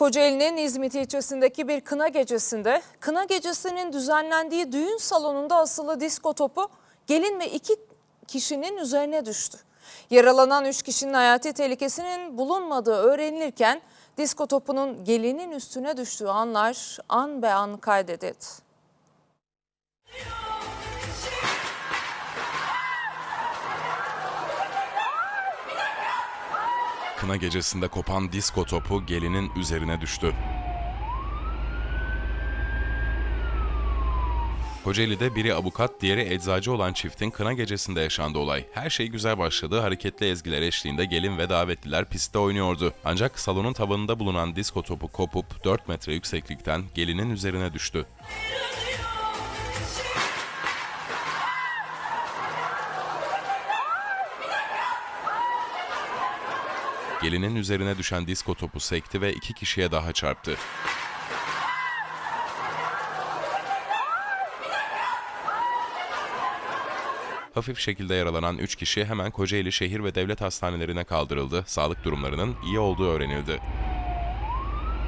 Kocaeli'nin İzmit ilçesindeki bir kına gecesinde, kına gecesinin düzenlendiği düğün salonunda asılı disko topu gelin ve iki kişinin üzerine düştü. Yaralanan üç kişinin hayati tehlikesinin bulunmadığı öğrenilirken disko topunun gelinin üstüne düştüğü anlar an be an kaydedildi. Kına gecesinde kopan disko topu gelinin üzerine düştü. Kocaeli'de biri avukat, diğeri eczacı olan çiftin kına gecesinde yaşandı olay. Her şey güzel başladı, hareketli ezgiler eşliğinde gelin ve davetliler pistte oynuyordu. Ancak salonun tavanında bulunan disko topu kopup 4 metre yükseklikten gelinin üzerine düştü. Gelinin üzerine düşen disko topu sekti ve iki kişiye daha çarptı. Hafif şekilde yaralanan 3 kişi hemen Kocaeli Şehir ve Devlet Hastanelerine kaldırıldı. Sağlık durumlarının iyi olduğu öğrenildi.